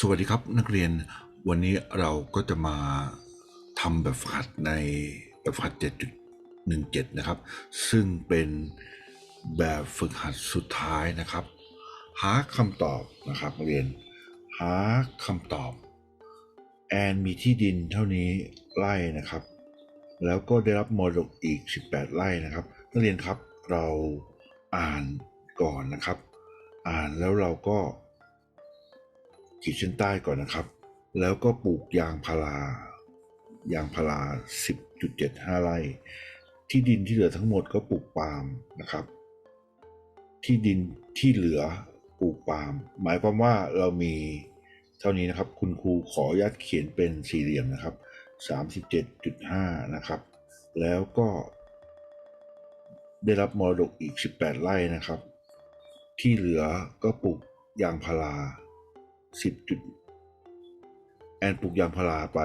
สวัสดีครับนักเรียนวันนี้เราก็จะมาทำแบบฝึกหัดในแบบฝึกหัด 7.17 นะครับ ซึ่งเป็นแบบฝึกหัดสุดท้ายนะครับ หาคำตอบนะครับนักเรียนหาคำตอบ แอนมีที่ดินเท่านี้ไร่นะครับ แล้วก็ได้รับมรดกอีก 18 ไร่นะครับนักเรียนครับเราอ่านก่อนนะครับ อ่านแล้วเราก็ ขีดเส้นใต้ก่อนนะครับ แล้วก็ปลูกยางพารายางพารา 10.75 ไร่ ที่ดินที่เหลือทั้งหมดก็ปลูกปาล์มนะครับ ที่ดินที่เหลือปลูกปาล์มหมายความว่าเรามีเท่านี้นะครับ คุณครูขออนุญาตเขียนเป็นสี่เหลี่ยมนะครับ 37.5 นะครับ แล้วก็ ได้รับมรดกอีก 18 ไร่นะครับ ที่เหลือก็ปลูกยางพารา 10จุด แอนปลูกยางพาราไป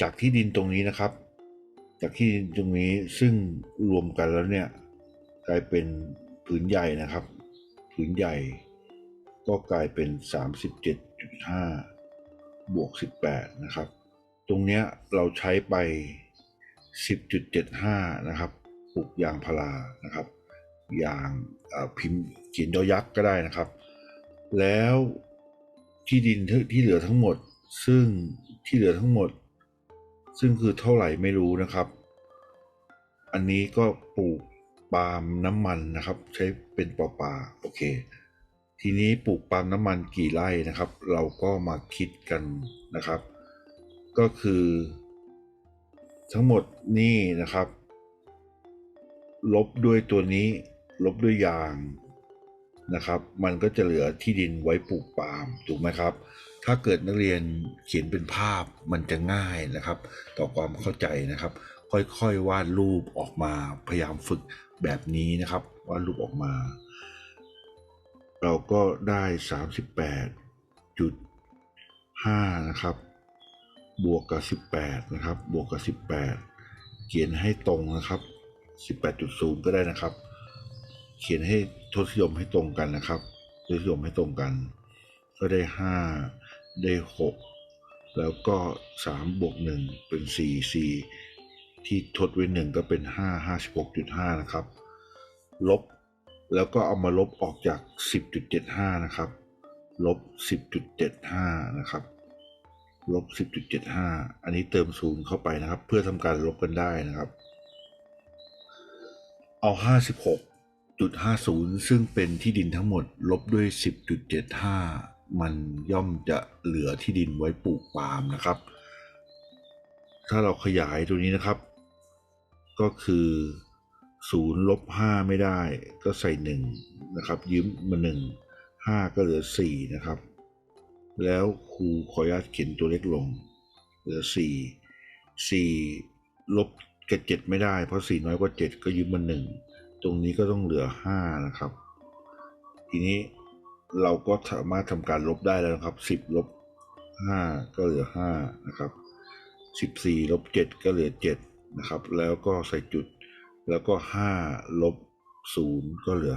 จากที่ดินตรงนี้นะครับ จากที่ดินตรงนี้ซึ่งรวมกันแล้วเนี่ยกลายเป็นผืนใหญ่นะครับ ผืนใหญ่ก็กลายเป็น 37.5 บวก 18 นะครับ ตรงเนี้ยเราใช้ไป 10.75 นะครับปลูกยางพารานะครับ ยางพิมพ์เขียนยอยักษ์ก็ได้นะครับ แล้ว ที่ดินที่เหลือทั้งหมด ซึ่งที่เหลือทั้งหมด ซึ่งคือเท่าไหร่ไม่รู้นะครับ อันนี้ก็ปลูกปาล์มน้ำมันนะครับ ใช้เป็นปอปาโอเค ทีนี้ปลูกปาล์มน้ำมันกี่ไร่นะครับ เราก็มาคิดกันนะครับ ก็คือ ทั้งหมดนี่นะครับ ลบด้วยตัวนี้ ลบด้วยยาง นะครับ มันก็จะเหลือที่ดินไว้ปลูกปาล์มถูกไหมครับ ถ้าเกิดนักเรียนเขียนเป็นภาพมันจะง่ายนะครับ ต่อความเข้าใจนะครับ ค่อยๆวาดรูปออกมาพยายามฝึกแบบนี้นะครับวาดรูปออกมา เราก็ได้ 38.5 นะครับ บวกกับ 18 นะครับ บวกกับ 18 เขียนให้ตรงนะครับ 18.0 ก็ได้นะครับ เขียนให้ ทศนิยมให้ตรงกันนะครับทศนิยมให้ตรงกัน ก็ได้5ได้6แล้วก็3บวก1เป็น4 4ที่ทดไว้1ก็เป็น5 56.5นะครับ ลบแล้วก็เอามาลบออกจาก 10.75 นะครับ ลบ 10.75 นะครับ ลบ 10.75 อันนี้เติมศูนย์เข้าไปนะครับ เพื่อทำการลบกันได้นะครับ เอา 56.50 ซึ่งเป็นที่ดินทั้งหมดลบด้วย 10.75 มันย่อมจะเหลือที่ดินไว้ปลูกปาล์มนะครับ ถ้าเราขยายตัวนี้นะครับ ก็คือ0ลบ5ไม่ได้ก็ใส่ 1 นะครับ ยืมมา 1 5 ก็เหลือ 4 นะครับ แล้วครูขออนุญาตเขียนตัวเล็กลง เหลือ 4 4ลบกับ7ไม่ได้เพราะ 4 น้อยกว่า 7 ก็ยืมมา 1 ตรงนี้ก็ต้องเหลือ 5 นะครับ ทีนี้เราก็สามารถทำการลบได้แล้วนะครับ 10ลบ5ก็เหลือ 5 นะครับ 14ลบ7ก็เหลือ 7 นะครับ แล้วก็ใส่จุด แล้วก็ 5 ลบ 0 ก็เหลือ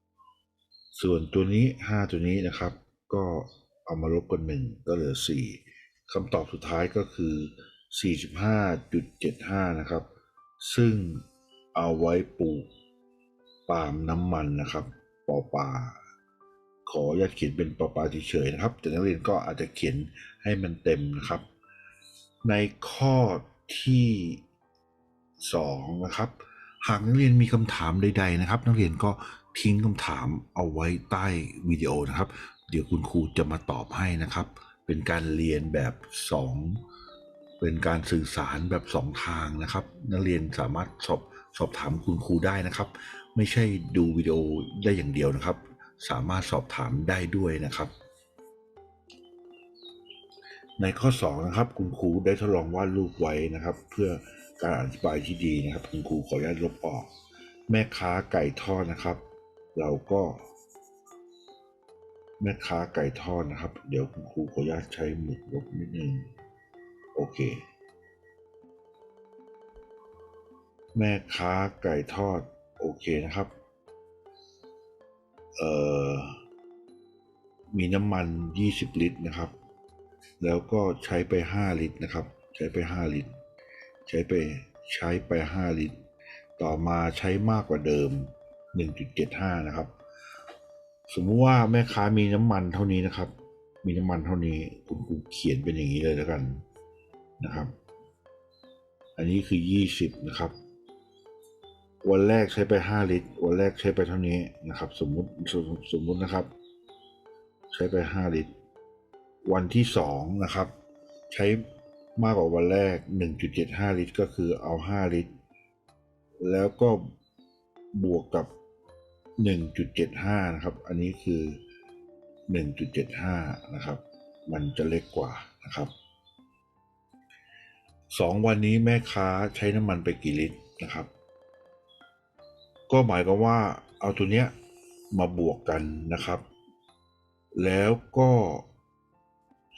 5 ส่วนตัวนี้ 5 ตัวนี้นะครับ ก็เอามาลบกัน 1 ก็เหลือ 4คำตอบสุดท้ายก็คือ 45.75 นะครับ ซึ่ง เอาไว้ปลูกปาล์มน้ำมันนะครับปอปาขออย่าเขียนเป็นปอปาเฉยๆนะครับ แต่นักเรียนก็อาจจะเขียนให้มันเต็มนะครับ ในข้อที่สองนะครับหากนักเรียนมีคำถามใด ๆ นะครับ นักเรียนก็ทิ้งคำถามเอาไว้ใต้วิดีโอนะครับ เดี๋ยวคุณครูจะมาตอบให้นะครับ เป็นการเรียนแบบสองเป็นการสื่อสารแบบสองทางนะครับ นักเรียนสามารถสอบ สอบถามคุณครูได้นะครับ ไม่ใช่ดูวิดีโอได้อย่างเดียวนะครับ สามารถสอบถามได้ด้วยนะครับ ในข้อ2นะครับคุณครูได้ทดลองวาดรูปไว้นะครับ เพื่อการอธิบายที่ดีนะครับ คุณครูขออนุญาตลบออก แม่ค้าไก่ทอดนะครับ เราก็ แม่ค้าไก่ทอดนะครับ เดี๋ยวคุณครูขออนุญาตใช้หมึกลบนิดนึงโอเค แม่ค้าไก่ทอด โอเคนะครับ เอ่อ มีน้ำมัน 20 ลิตรนะครับ แล้วก็ใช้ไป 5 ลิตรนะครับ ใช้ไป 5 ลิตร ใช้ไปใช้ไป 5 ลิตร ต่อมาใช้มากกว่าเดิม 1.75 นะครับ สมมุติว่าแม่ค้ามีน้ำมันเท่านี้นะครับ มีน้ำมันเท่านี้คุณครูเขียนเป็นอย่างนี้เลยแล้วกันนะครับ อันนี้คือ 20 นะครับ วันแรกใช้ไป 5 ลิตร วันแรกใช้ไปเท่านี้นะครับ สมมุติสมสมมุตินะครับ ใช้ไป 5 ลิตร วันที่2นะครับ ใช้มากกว่าวันแรก 1.75 ลิตร ก็คือเอา 5 ลิตร แล้วก็บวกกับ 1.75 นะครับ อันนี้คือ 1.75 นะครับ มันจะเล็กกว่านะครับสองวันนี้แม่ค้าใช้น้ำมันไปกี่ลิตรนะครับ ก็หมายความว่าเอาตัวเนี้ยมาบวกกันนะครับ แล้วก็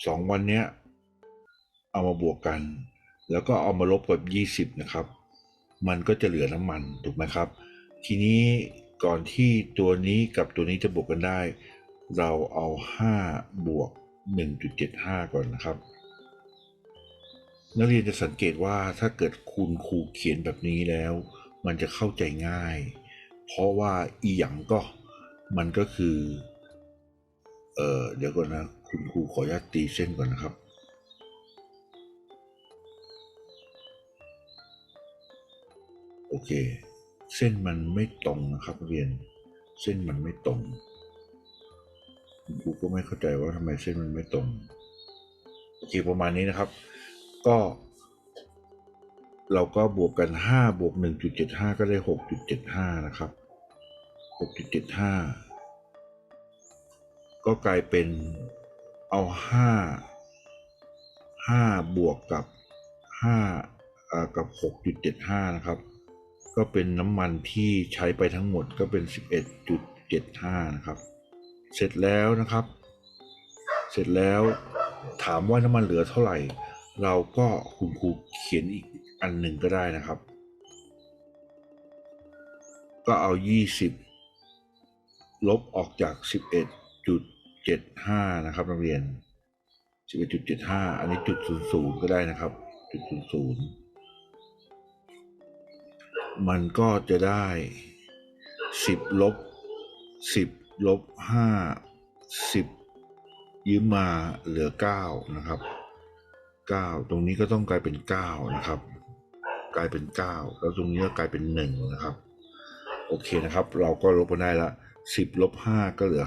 สองวันเนี้ยเอามาบวกกัน แล้วก็เอามาลบกับ 20 นะครับ มันก็จะเหลือน้ำมันถูกไหมครับ ทีนี้ก่อนที่ตัวนี้กับตัวนี้จะบวกกันได้ เราเอา 5 บวก 1.75 ก่อนนะครับ นักเรียนจะสังเกตว่าถ้าเกิดคุณครูเขียนแบบนี้แล้ว มันจะเข้าใจง่าย เพราะว่าอีหยังก็มันก็คือ เออเดี๋ยวก่อนนะ คุณครูขออนุญาตตีเส้นก่อนนะครับ โอเค เส้นมันไม่ตรงนะครับเรียน เส้นมันไม่ตรง คุณครูก็ไม่เข้าใจว่าทำไมเส้นมันไม่ตรง โอเคประมาณนี้นะครับ ก็ เราก็บวกกัน 5 บวก 1.75 ก็ได้ 6.75 นะครับ 6.75 ก็กลายเป็นเอา 5 5 บวกกับ5อ่ากับ 6.75 นะครับ ก็เป็นน้ำมันที่ใช้ไปทั้งหมดก็เป็น 11.75 นะครับ เสร็จแล้วนะครับ เสร็จแล้วถามว่าน้ำมันเหลือเท่าไหร่ เราก็คุณครูเขียนอีก อันหนึ่งก็ได้นะครับ ก็เอา 20 ลบออกจาก 11.75 นะครับนักเรียน 11.75 อันนี้จุด00 ก็ได้นะครับจุด00 มันก็จะได้ 10 ลบ 10 ลบ 5 10 ยืมมาเหลือ 9 นะครับ 9 ตรงนี้ก็ต้องกลายเป็น 9 นะครับ กลายเป็น 9 แล้วตรงนี้ก็กลายเป็น 1 นะครับ โอเคนะครับ เราก็ลบกันได้ละ 10ลบ5ก็เหลือ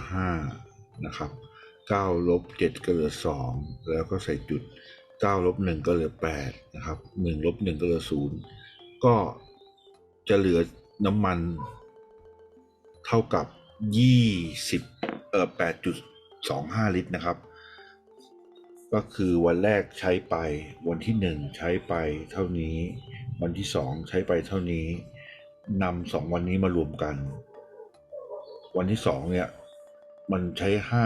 5 นะครับ9ลบ7ก็เหลือ 2 แล้วก็ใส่จุด9ลบ1ก็เหลือ8นะครับ1ลบ1ก็เหลือ 0 ก็จะเหลือน้ำมันเท่ากับ 20เอ่อ8.25 ลิตรนะครับ ก็คือวันแรกใช้ไป วันที่หนึ่งใช้ไปเท่านี้ วันที่สองใช้ไปเท่านี้นำสองวันนี้มารวมกัน วันที่สองเนี่ย มันใช้ห้า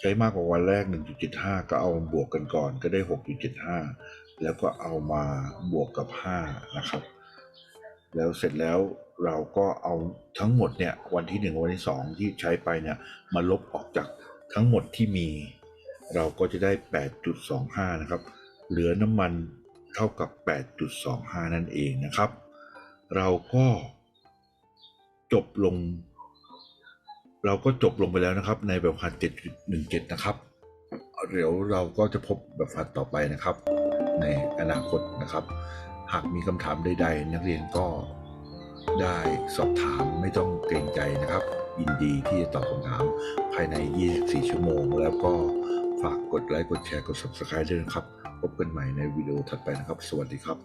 ใช้มากกว่าวันแรก 1.75 ก็เอามาบวกกันก่อนก็ได้ 6.75 แล้วก็เอามาบวกกับ 5 นะครับ แล้วเสร็จแล้วเราก็เอาทั้งหมดเนี่ย วันที่หนึ่งวันที่สองที่ใช้ไปเนี่ย มาลบออกจากทั้งหมดที่มี เราก็จะได้ 8.25 นะครับ เหลือน้ำมันเท่ากับ 8.25 นั่นเองนะครับ เราก็จบลง เราก็จบลงไปแล้วนะครับ ในแบบหัด7.17 นะครับ เดี๋ยวเราก็จะพบแบบหัดต่อไปนะครับ ในอนาคตนะครับ หากมีคำถามใด ๆ นักเรียนก็ได้สอบถามไม่ต้องเกรงใจนะครับยินดีที่จะตอบคำถามภายใน 24 ชั่วโมง แล้วก็ ฝากกดไลค์กดแชร์กด Subscribe ด้วยนะครับ พบกันใหม่ในวิดีโอถัดไปนะครับ สวัสดีครับ